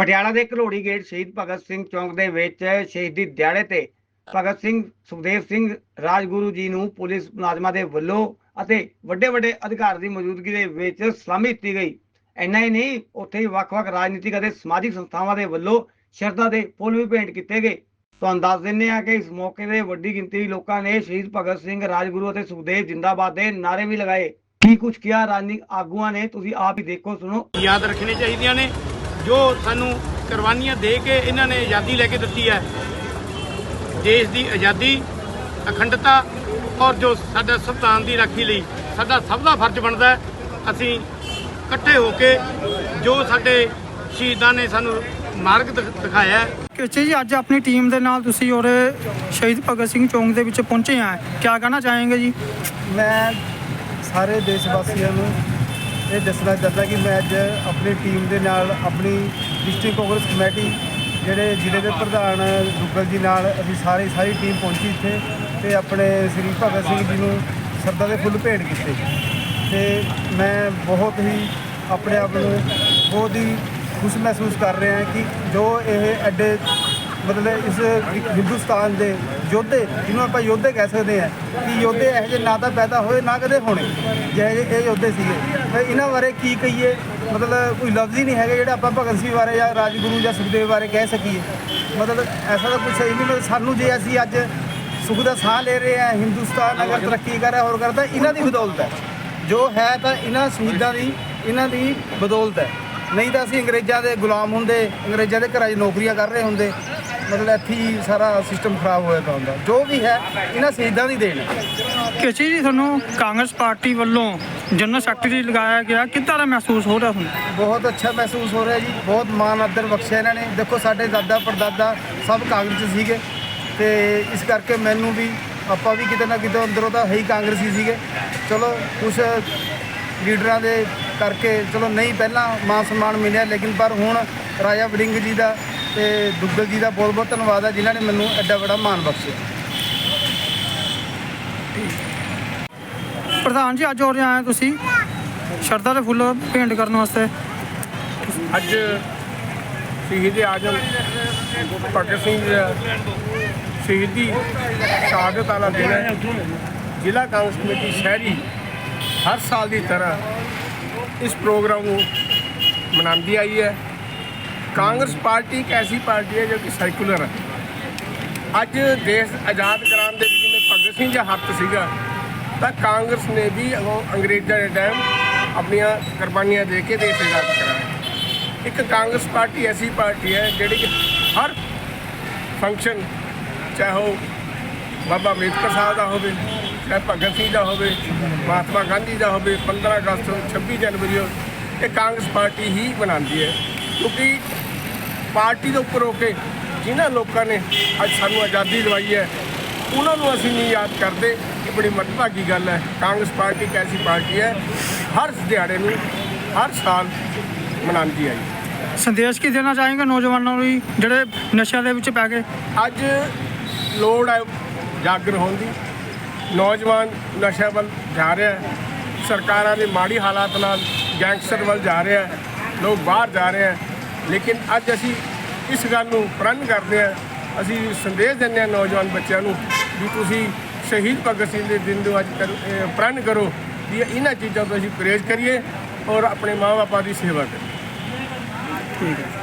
ਪਟਿਆਲਾ ਦੇ ਘਲੋੜੀ ਗੇਟ ਸ਼ਹੀਦ ਭਗਤ ਸਿੰਘ ਚੌਂਕ ਦੇ ਵਿੱਚ ਸ਼ਹੀਦੀ ਦਿਹਾੜੇ ਤੇ ਭਗਤ ਸਿੰਘ ਸੁਖਦੇਵ ਸਿੰਘ ਰਾਜਗੁਰੂ ਜੀ ਨੂੰ ਪੁਲਿਸ ਮੁਲਾਜ਼ਮਾਂ ਦੇ ਵੱਲੋਂ ਅਤੇ ਵੱਡੇ ਵੱਡੇ ਅਧਿਕਾਰ ਦੀ ਮੌਜੂਦਗੀ ਦੇ ਵਿੱਚ ਸਲਾਮੀ ਦਿੱਤੀ ਗਈ। ਇੰਨਾ ਹੀ ਨਹੀਂ, ਉੱਥੇ ਹੀ ਵੱਖ-ਵੱਖ ਰਾਜਨੀਤਿਕ ਅਤੇ ਸਮਾਜਿਕ ਸੰਸਥਾਵਾਂ ਦੇ ਵੱਲੋਂ ਸ਼ਰਧਾ ਦੇ ਫੁੱਲ ਵੀ ਭੇਂਟ ਕੀਤੇ ਗਏ। ਤੁਹਾਨੂੰ ਦੱਸ ਦਿੰਦੇ ਆ ਕਿ ਇਸ ਮੌਕੇ ਤੇ ਵੱਡੀ ਗਿਣਤੀ ਲੋਕਾਂ ਨੇ ਸ਼ਹੀਦ ਭਗਤ ਸਿੰਘ, ਰਾਜਗੁਰੂ ਅਤੇ ਸੁਖਦੇਵ ਜਿੰਦਾਬਾਦ ਦੇ ਨਾਰੇ ਵੀ ਲਗਾਏ। ਕੀ ਕੁਝ ਕਿਹਾ, ਰਾਜਨੀਤਿਕ ਆਗੂਆਂ ਨੇ, ਤੁਸੀਂ ਆਪ ਹੀ ਦੇਖੋ, ਸੁਣੋ। ਯਾਦ ਰੱਖਣੀਆਂ ਚਾਹੀਦੀਆਂ ਨੇ। ਜੋ ਸਾਨੂੰ ਕੁਰਬਾਨੀਆਂ ਦੇ ਕੇ ਇਹਨਾਂ ਨੇ ਆਜ਼ਾਦੀ ਲੈ ਕੇ ਦਿੱਤੀ ਹੈ ਦੇਸ਼ ਦੀ ਆਜ਼ਾਦੀ ਅਖੰਡਤਾ ਔਰ ਜੋ ਸਾਡਾ ਸੰਵਿਧਾਨ ਦੀ ਰਾਖੀ ਲਈ ਸਾਡਾ ਸਭ ਦਾ ਫਰਜ਼ ਬਣਦਾ ਹੈ ਅਸੀਂ ਇਕੱਠੇ ਹੋ ਕੇ ਜੋ ਸਾਡੇ ਸ਼ਹੀਦਾਂ ਨੇ ਸਾਨੂੰ ਮਾਰਗ ਦਿਖ- ਦਿਖਾਇਆ ਹੈ। ਕਿਚੇ ਜੀ ਅੱਜ ਆਪਣੀ ਟੀਮ ਦੇ ਨਾਲ ਤੁਸੀਂ ਔਰ ਸ਼ਹੀਦ ਭਗਤ ਸਿੰਘ ਚੌਂਕ ਦੇ ਵਿੱਚ ਪਹੁੰਚੇ ਆ। ਕੀ ਕਹਿਣਾ ਚਾहेंगे ਜੀ? ਮੈਂ ਸਾਰੇ ਦੇਸ਼ ਵਾਸੀਆਂ ਨੂੰ ਇਹ ਦੱਸਣਾ ਚਾਹੁੰਦਾ ਕਿ ਮੈਂ ਅੱਜ ਆਪਣੀ ਟੀਮ ਦੇ ਨਾਲ ਆਪਣੀ ਡਿਸਟ੍ਰਿਕਟ ਕਾਂਗਰਸ ਕਮੇਟੀ ਜਿਹੜੇ ਜ਼ਿਲ੍ਹੇ ਦੇ ਪ੍ਰਧਾਨ ਦੁੱਗਲ ਜੀ ਨਾਲ ਅਸੀਂ ਸਾਰੀ ਸਾਰੀ ਟੀਮ ਪਹੁੰਚੀ ਇੱਥੇ ਤੇ ਆਪਣੇ ਸ੍ਰੀ ਭਗਤ ਸਿੰਘ ਜੀ ਨੂੰ ਸਰਦਾ ਦੇ ਫੁੱਲ ਭੇਟ ਕੀਤੇ। ਤੇ ਮੈਂ ਬਹੁਤ ਹੀ ਆਪਣੇ ਆਪ ਨੂੰ ਬਹੁਤ ਹੀ ਖੁਸ਼ ਮਹਿਸੂਸ ਕਰ ਰਿਹਾ ਕਿ ਜੋ ਇਹ ਐਡੇ ਮਤਲਬ ਇਸ ਹਿੰਦੁਸਤਾਨ ਦੇ ਯੋਧੇ, ਜਿਹਨੂੰ ਆਪਾਂ ਯੋਧੇ ਕਹਿ ਸਕਦੇ ਹਾਂ, ਕਿ ਯੋਧੇ ਇਹੋ ਜਿਹੇ ਨਾ ਤਾਂ ਪੈਦਾ ਹੋਏ, ਨਾ ਕਦੇ ਹੋਣੇ, ਜਿਹੇ ਜਿਹੇ ਇਹ ਯੋਧੇ ਸੀਗੇ। ਤੇ ਇਹਨਾਂ ਬਾਰੇ ਕੀ ਕਹੀਏ? ਮਤਲਬ ਕੋਈ ਲਫ਼ਜ਼ ਹੀ ਨਹੀਂ ਹੈਗਾ ਜਿਹੜਾ ਆਪਾਂ ਭਗਤ ਸਿੰਘ ਬਾਰੇ ਜਾਂ ਰਾਜਗੁਰੂ ਜਾਂ ਸੁਖਦੇਵ ਬਾਰੇ ਕਹਿ ਸਕੀਏ। ਮਤਲਬ ਐਸਾ ਤਾਂ ਕੁਝ ਸਹੀ ਨਹੀਂ, ਮਤਲਬ ਸਾਨੂੰ ਜੇ ਅਸੀਂ ਅੱਜ ਸੁਖ ਦਾ ਸਾਹ ਲੈ ਰਹੇ ਹਾਂ, ਹਿੰਦੁਸਤਾਨ ਅਗਰ ਤਰੱਕੀ ਕਰ ਰਿਹਾ, ਹੋਰ ਕਰਦਾ ਇਹਨਾਂ ਦੀ ਬਦੌਲਤ ਹੈ। ਜੋ ਹੈ ਤਾਂ ਇਹਨਾਂ ਸ਼ਹੀਦਾਂ ਦੀ, ਇਹਨਾਂ ਦੀ ਬਦੌਲਤ ਹੈ। ਨਹੀਂ ਤਾਂ ਅਸੀਂ ਅੰਗਰੇਜ਼ਾਂ ਦੇ ਗੁਲਾਮ ਹੁੰਦੇ, ਅੰਗਰੇਜ਼ਾਂ ਦੇ ਘਰਾਂ 'ਚ ਨੌਕਰੀਆਂ ਕਰ ਰਹੇ ਹੁੰਦੇ। ਮਤਲਬ ਇੱਥੇ ਹੀ ਸਾਰਾ ਸਿਸਟਮ ਖਰਾਬ ਹੋਇਆ ਪਿਆ ਹੁੰਦਾ। ਜੋ ਵੀ ਹੈ ਇਹਨਾਂ ਸ਼ਹੀਦਾਂ ਦੀ ਦੇਣ। ਹੈ ਕਿਚੇ ਜੀ ਤੁਹਾਨੂੰ ਕਾਂਗਰਸ ਪਾਰਟੀ ਵੱਲੋਂ ਜਨਰਲ ਸੈਕਟਰੀ ਲਗਾਇਆ ਗਿਆ ਕਿੱਦਾਂ ਦਾ ਮਹਿਸੂਸ ਹੋ ਰਿਹਾ ਤੁਹਾਨੂੰ? ਬਹੁਤ ਅੱਛਾ ਮਹਿਸੂਸ ਹੋ ਰਿਹਾ ਜੀ ਬਹੁਤ ਮਾਣ ਆਦਰ ਬਖਸ਼ਿਆ ਇਹਨਾਂ ਨੇ। ਦੇਖੋ ਸਾਡੇ ਦਾਦਾ ਪੜਦਾਦਾ ਸਭ ਕਾਂਗਰਸ 'ਚ ਸੀਗੇ ਤੇ ਇਸ ਕਰਕੇ ਮੈਨੂੰ ਵੀ ਆਪਾਂ ਵੀ ਕਿਤੇ ਨਾ ਕਿਤੇ ਅੰਦਰੋਂ ਤਾਂ ਹੈ ਹੀ ਕਾਂਗਰਸੀ ਸੀਗੇ। ਚਲੋ ਕੁਝ ਲੀਡਰਾਂ ਦੇ ਕਰਕੇ ਚਲੋ ਨਹੀਂ ਪਹਿਲਾਂ ਮਾਨ ਸਨਮਾਨ ਮਿਲਿਆ ਲੇਕਿਨ ਪਰ ਹੁਣ ਰਾਜਾ ਵੜਿੰਗ ਜੀ ਦਾ ਤੇ ਦੁੱਗਲ ਜੀ ਦਾ ਬਹੁਤ ਬਹੁਤ ਧੰਨਵਾਦ ਹੈ ਜਿਨ੍ਹਾਂ ਨੇ ਮੈਨੂੰ ਐਡਾ ਬੜਾ ਮਾਣ ਬਖਸ਼ਿਆ। ਪ੍ਰਧਾਨ ਜੀ ਅੱਜ ਹੋ ਰਹੇ ਆਏ ਤੁਸੀਂ? ਸ਼ਰਧਾ ਦੇ ਫੁੱਲ ਭੇਂਟ ਕਰਨ ਵਾਸਤੇ। ਅੱਜ ਸ਼ਹੀਦ ਆਜਮ ਭਗਤ ਸਿੰਘ ਸ਼ਹੀਦੀ ਸ਼ਹਾਦਤ ਵਾਲਾ ਦਿਨ ਹੈ। ਜ਼ਿਲ੍ਹਾ ਕਾਂਗਰਸ ਕਮੇਟੀ ਸ਼ਹਿਰੀ ਹਰ ਸਾਲ ਦੀ ਤਰ੍ਹਾਂ ਇਸ ਪ੍ਰੋਗਰਾਮ ਨੂੰ ਮਨਾਉਂਦੀ ਆਈ ਹੈ। ਕਾਂਗਰਸ ਪਾਰਟੀ ਇੱਕ ਐਸੀ ਪਾਰਟੀ ਹੈ ਜੋ ਕਿ ਸੈਕੂਲਰ ਹੈ। ਅੱਜ ਦੇਸ਼ ਆਜ਼ਾਦ ਕਰਾਉਣ ਦੇ ਵਿੱਚ ਜਿਵੇਂ ਭਗਤ ਸਿੰਘ ਦਾ ਹੱਥ ਸੀਗਾ, ਤਾਂ ਕਾਂਗਰਸ ਨੇ ਵੀ ਉਹ ਅੰਗਰੇਜ਼ਾਂ ਦੇ ਟਾਈਮ ਆਪਣੀਆਂ ਕੁਰਬਾਨੀਆਂ ਦੇ ਕੇ ਦੇਸ਼ ਆਜ਼ਾਦ ਕਰਾਇਆ। ਇੱਕ ਕਾਂਗਰਸ ਪਾਰਟੀ ਐਸੀ ਪਾਰਟੀ ਹੈ ਜਿਹੜੀ ਕਿ ਹਰ ਫੰਕਸ਼ਨ ਚਾਹੇ ਉਹ ਬਾਬਾ ਅੰਬੇਦਕਰ ਸਾਹਿਬ ਦਾ ਹੋਵੇ, ਚਾਹੇ ਭਗਤ ਸਿੰਘ ਦਾ ਹੋਵੇ, ਮਹਾਤਮਾ ਗਾਂਧੀ ਦਾ ਹੋਵੇ 15 ਅਗਸਤ 26 ਜਨਵਰੀ ਹੋ ਇਹ ਕਾਂਗਰਸ ਪਾਰਟੀ ਹੀ ਮਨਾਉਂਦੀ ਹੈ। ਕਿਉਂਕਿ ਪਾਰਟੀ ਦੇ ਉੱਪਰ ਹੋ ਕੇ ਜਿਨ੍ਹਾਂ ਲੋਕਾਂ ਨੇ ਅੱਜ ਸਾਨੂੰ ਆਜ਼ਾਦੀ ਦਿਵਾਈ ਹੈ ਉਹਨਾਂ ਨੂੰ ਅਸੀਂ ਨਹੀਂ ਯਾਦ ਕਰਦੇ। ਇਹ ਬੜੀ ਮਤਭਾਗੀ ਗੱਲ ਹੈ। ਕਾਂਗਰਸ ਪਾਰਟੀ ਇੱਕ ਐਸੀ ਪਾਰਟੀ ਹੈ ਹਰ ਦਿਹਾੜੇ ਨੂੰ ਹਰ ਸਾਲ ਮਨਾਉਂਦੀ ਆਈ। ਸੰਦੇਸ਼ ਕੀ ਦੇਣਾ ਚਾहेंगे ਨੌਜਵਾਨਾਂ ਨੂੰ ਜਿਹੜੇ ਨਸ਼ਿਆਂ ਦੇ ਵਿੱਚ ਪੈ ਗਏ? ਅੱਜ ਲੋੜ ਹੈ ਜਾਗਰ ਹੋਣ ਦੀ। ਨੌਜਵਾਨ ਨਸ਼ਿਆਂ ਵੱਲ ਜਾ ਰਿਹਾ ਹੈ। ਸਰਕਾਰਾਂ ਦੇ ਮਾੜੀ ਹਾਲਾਤ ਨਾਲ ਗੈਂਗਸਟਰ ਵੱਲ ਜਾ ਰਿਹਾ ਹੈ। ਲੋਕ ਬਾਹਰ ਜਾ ਰਹੇ ਹੈ। ਲੇਕਿਨ ਅੱਜ ਅਸੀਂ ਇਸ ਗੱਲ ਨੂੰ ਪ੍ਰਣ ਕਰਦੇ ਹਾਂ। ਅਸੀਂ ਸੰਦੇਸ਼ ਦਿੰਦੇ ਹਾਂ ਨੌਜਵਾਨ ਬੱਚਿਆਂ ਨੂੰ ਵੀ ਤੁਸੀਂ ਸ਼ਹੀਦ ਭਗਤ ਸਿੰਘ ਦੇ ਦਿਨ ਨੂੰ ਅੱਜ ਪ੍ਰਣ ਕਰੋ ਵੀ ਇਹਨਾਂ ਚੀਜ਼ਾਂ ਤੋਂ ਅਸੀਂ ਪਰਹੇਜ਼ ਕਰੀਏ ਔਰ ਆਪਣੇ ਮਾਂ ਬਾਪਾਂ ਦੀ ਸੇਵਾ ਕਰੀਏ। ਠੀਕ ਹੈ।